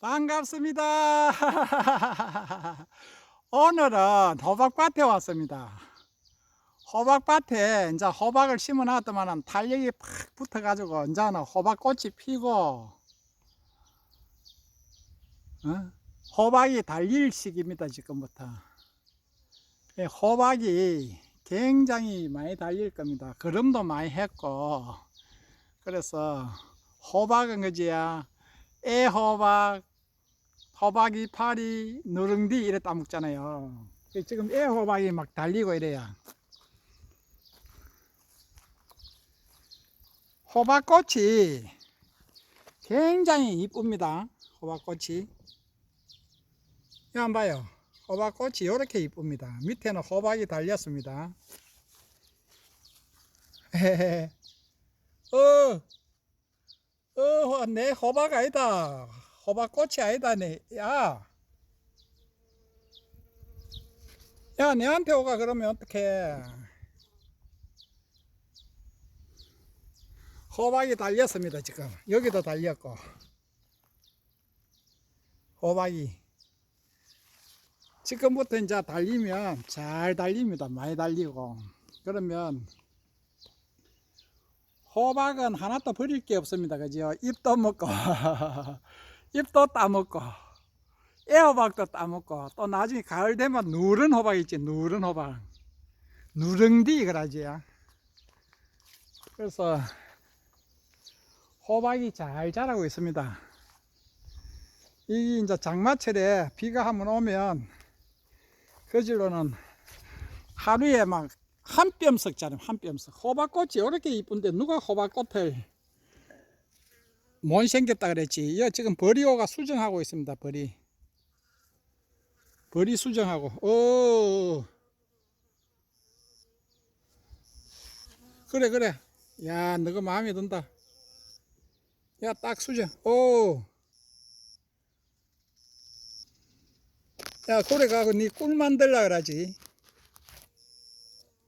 반갑습니다. 오늘은 호박밭에 왔습니다. 호박밭에 이제 호박을 심어 놨더만은 탄력이 팍 붙어가지고 이제는 호박꽃이 피고 어? 호박이 달릴 시기입니다 지금부터. 이 호박이 굉장히 많이 달릴 겁니다. 걸음도 많이 했고 그래서 호박은 그지야 애호박, 호박이 파리, 누룽디 이래 따먹잖아요. 지금 애호박이 막 달리고 이래요. 호박꽃이 굉장히 이쁩니다. 호박꽃이. 이거 한번 봐요. 호박꽃이 이렇게 이쁩니다. 밑에는 호박이 달렸습니다. 어, 어, 내 호박 아니다. 호박 꽃이 아니다, 내. 야. 야, 내한테 오가 그러면 어떡해. 호박이 달렸습니다, 지금. 여기도 달렸고. 호박이. 지금부터 이제 달리면 잘 달립니다. 많이 달리고. 그러면 호박은 하나도 버릴 게 없습니다. 그죠? 잎도 먹고, 잎도 따먹고, 애호박도 따먹고, 또 나중에 가을 되면 누른 호박 있지, 누른 호박. 누렁디, 그러지. 그래서, 호박이 잘 자라고 있습니다. 이 이제 장마철에 비가 한번 오면, 그질로는 하루에 막 한 뼘석 자람 한 뼘석. 호박꽃이 이렇게 이쁜데 누가 호박꽃을 못 생겼다 그랬지? 이거 지금 버리오가 수정하고 있습니다 버리. 버리 수정하고. 오. 그래 그래. 야 너가 마음에 든다. 야 딱 수정. 오. 야, 고래 가고 니 꿀 만들라 그러지.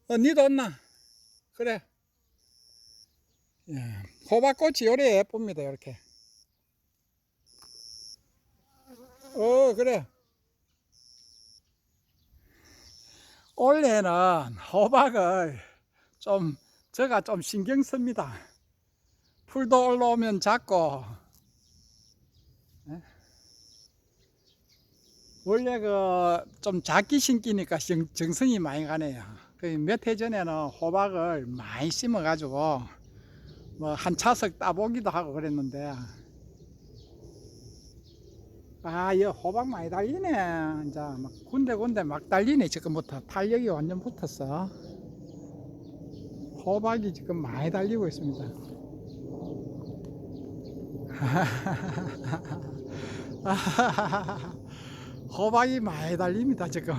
어, 니도 없나? 그래. 야, 호박꽃이 요래 예쁩니다, 이렇게. 어, 그래. 올해는 호박을 좀, 제가 좀 신경 씁니다. 풀도 올라오면 작고, 원래 그 좀 작게 심기니까 정, 정성이 많이 가네요. 그몇해 전에는 호박을 많이 심어가지고 뭐 한 차석 따보기도 하고 그랬는데 아, 이 호박 많이 달리네. 이제 막 군데군데 막 달리네. 지금부터 탄력이 완전 붙었어. 호박이 지금 많이 달리고 있습니다. 호박이 많이 달립니다 지금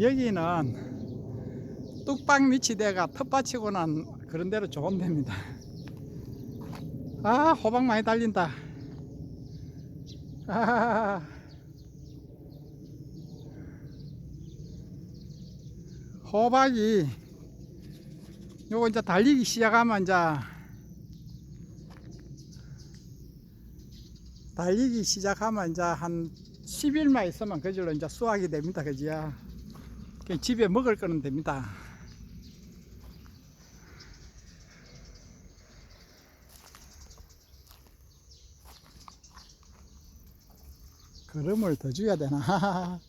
여기는 뚝방 밑이 대가 텃밭이고는 그런 대로 좋은 데입니다 아 호박 많이 달린다 아, 호박이 요거 이제 달리기 시작하면 이제 달리기 시작하면 이제 한 10일만 있으면 그절로 이제 수확이 됩니다. 그지야. 집에 먹을 거는 됩니다. 걸음을 더 줘야 되나?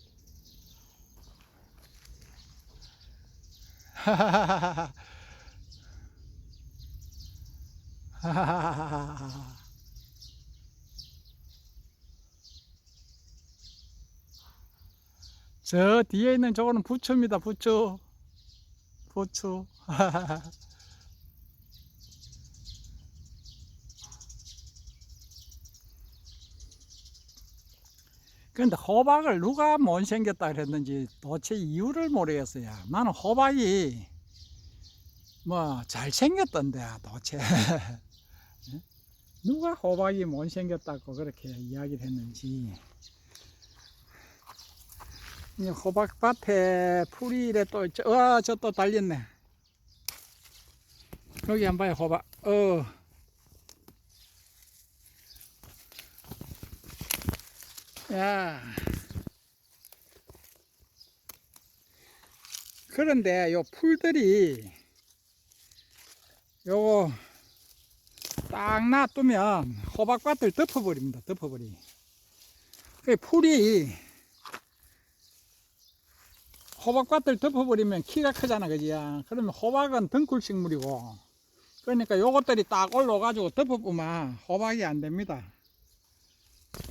저 뒤에 있는 저거는 부추입니다. 부추. 부추. 근데 호박을 누가 못 생겼다 그랬는지 도대체 이유를 모르겠어요. 나는 호박이 뭐 잘생겼던데 도대체. 누가 호박이 못 생겼다고 그렇게 이야기를 했는지. 호박밭에 풀이 이래 또, 있죠. 어, 와, 저 또 달렸네. 여기 한 봐요, 호박. 어. 야. 그런데 요 풀들이 요거 딱 놔두면 호박밭을 덮어버립니다. 덮어버리. 그 풀이 호박밭을 덮어버리면 키가 크잖아, 그지야? 그러면 호박은 덩굴 식물이고, 그러니까 요것들이 딱 올라가지고 덮어보면 호박이 안 됩니다.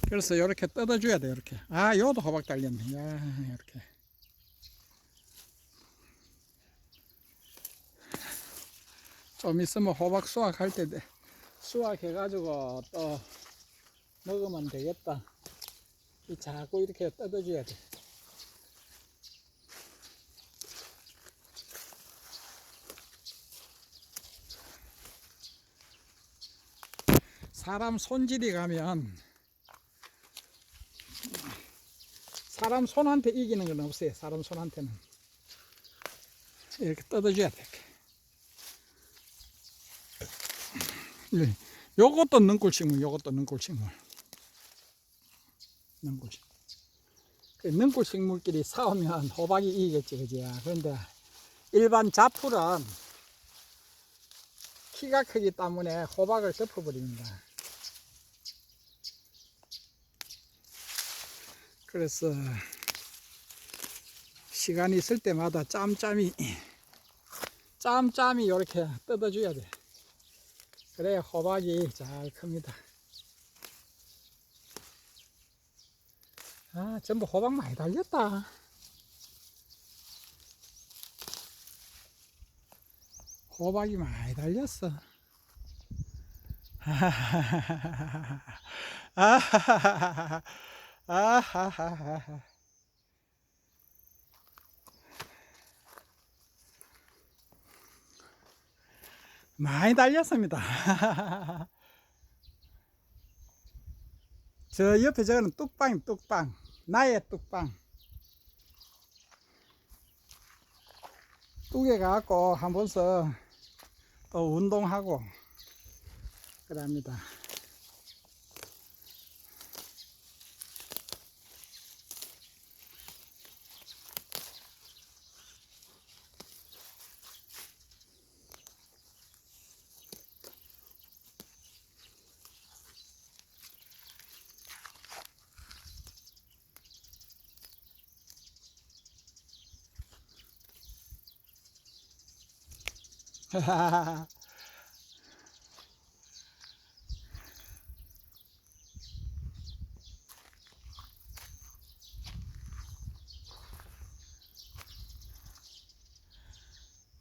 그래서 이렇게 뜯어줘야 돼, 이렇게. 아, 요도 호박 달렸네. 야, 이렇게. 좀 있으면 호박 수확할 때 돼. 수확해 가지고 또 먹으면 되겠다. 이 자꾸 이렇게 뜯어줘야 돼. 사람 손질이 가면 사람 손한테 이기는 건 없어요. 사람 손한테는 이렇게 뜯어줘야 돼. 예, 요것도 능골식물, 요것도 능골식물. 능골식물. 그 능골식물끼리 싸우면 호박이 이기겠지, 그지? 그런데 일반 잡풀은 키가 크기 때문에 호박을 덮어버립니다. 그래서 시간이 있을 때마다 짬짬이 짬짬이 이렇게 뜯어줘야 돼. 그래야 호박이 잘 큽니다. 아, 전부 호박 많이 달렸다. 호박이 많이 달렸어. 아하하하하. 아하하하. 많이 달렸습니다. 저 옆에 저거는 뚝방임 뚝방. 나의 뚝방. 뚝에 가갖고 한 번서 또 운동하고 그럽니다.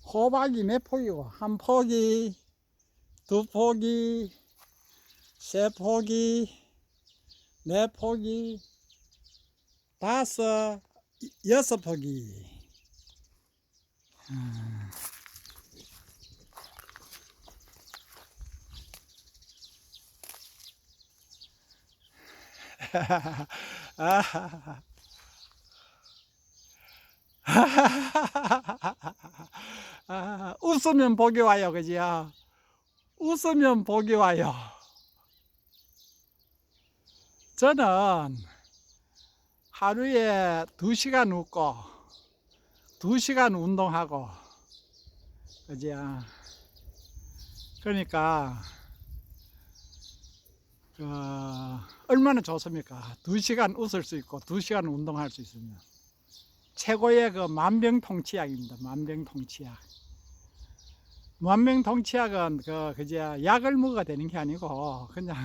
호박이 몇 포기고 한 포기 두 포기 세 포기 네 포기 다섯 여섯 포기 음. 아하하하. 아, 웃으면 복이 와요, 그지요? 웃으면 복이 와요. 저는 하루에 두 시간 웃고, 두 시간 운동하고, 그지요? 그러니까, 그, 얼마나 좋습니까? 두 시간 웃을 수 있고, 두 시간 운동할 수 있으면. 최고의 그 만병통치약입니다. 만병통치약. 만병통치약은 그 그저 약을 먹어야 되는 게 아니고 그냥